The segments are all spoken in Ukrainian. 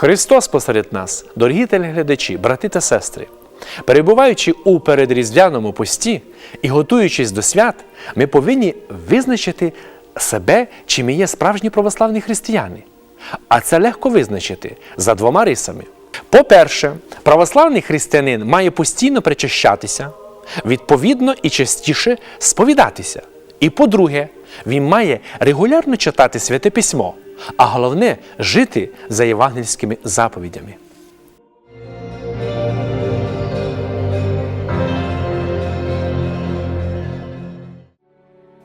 Христос посеред нас, дорогі телеглядачі, брати та сестри. Перебуваючи у передріздвяному пості і готуючись до свят, ми повинні визначити себе, чи ми є справжні православні християни. А це легко визначити за двома рисами. По-перше, православний християнин має постійно причащатися, відповідно і частіше сповідатися. І по-друге, він має регулярно читати святе письмо, а головне жити за євангельськими заповідями.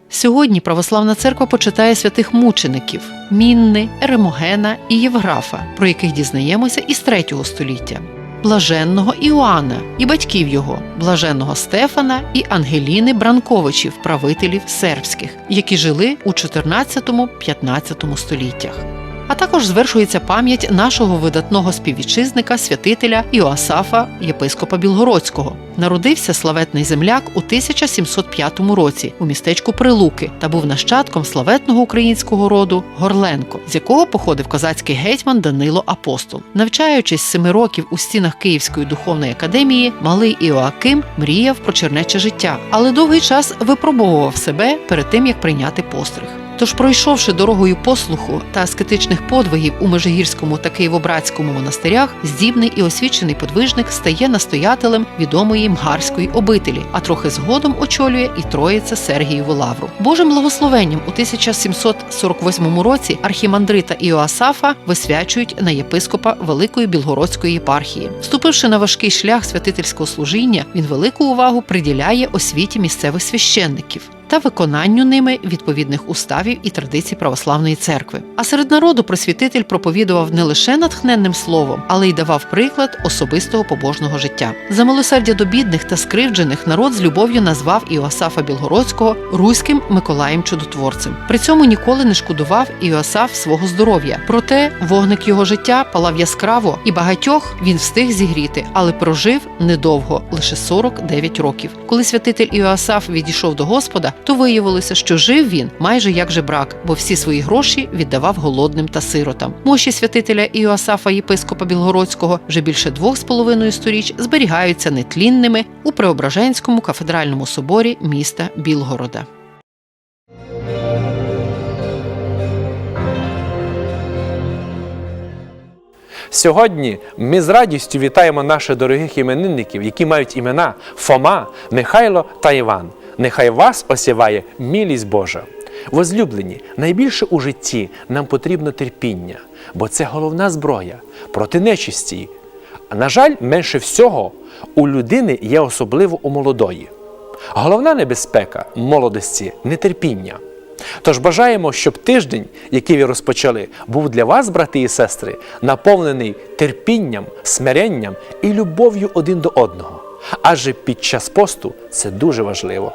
Сьогодні православна церква почитає святих мучеників Мінни, Еремогена і Євграфа, про яких дізнаємося із третього століття. Блаженного Іоанна і батьків його, блаженного Стефана і Ангеліни Бранковичів, правителів сербських, які жили у 14-15 століттях. А також звершується пам'ять нашого видатного співвітчизника, святителя Іоасафа, єпископа Білгородського. Народився славетний земляк у 1705 році у містечку Прилуки та був нащадком славетного українського роду Горленко, з якого походив козацький гетьман Данило Апостол. Навчаючись семи років у стінах Київської духовної академії, малий Іоаким мріяв про чернече життя, але довгий час випробовував себе перед тим як прийняти постриг. Тож, пройшовши дорогою послуху та аскетичних подвигів у Межигірському та Києвобратському монастирях, здібний і освічений подвижник стає настоятелем відомої мгарської обителі, а трохи згодом очолює і троїце Сергієву лавру. Божим благословенням у 1748 році архімандрита Іоасафа висвячують на єпископа Великої Білгородської єпархії. Вступивши на важкий шлях святительського служіння, він велику увагу приділяє освіті місцевих священників та виконанню ними відповідних уставів і традицій православної церкви. А серед народу просвітитель проповідував не лише натхненним словом, але й давав приклад особистого побожного життя. За милосердя до бідних та скривджених народ з любов'ю назвав Іоасафа Білгородського руським Миколаєм Чудотворцем. При цьому ніколи не шкодував Іоасаф свого здоров'я. Проте вогник його життя палав яскраво, і багатьох він встиг зігріти, але прожив недовго, лише 49 років. Коли святитель Іоасаф відійшов до Господа, то виявилося, що жив він майже як жебрак, бо всі свої гроші віддавав голодним та сиротам. Мощі святителя Іоасафа, єпископа Білгородського, вже більше двох з половиною сторіч зберігаються нетлінними у Преображенському кафедральному соборі міста Білгорода. Сьогодні ми з радістю вітаємо наших дорогих іменинників, які мають імена Фома, Михайло та Іван. Нехай вас осіває милість Божа. Возлюблені, найбільше у житті нам потрібно терпіння, бо це головна зброя проти нечисті. А на жаль, менше всього у людини є особливо у молодої. Головна небезпека молодості нетерпіння. Тож бажаємо, щоб тиждень, який ви розпочали, був для вас, брати і сестри, наповнений терпінням, смиренням і любов'ю один до одного. Адже під час посту це дуже важливо.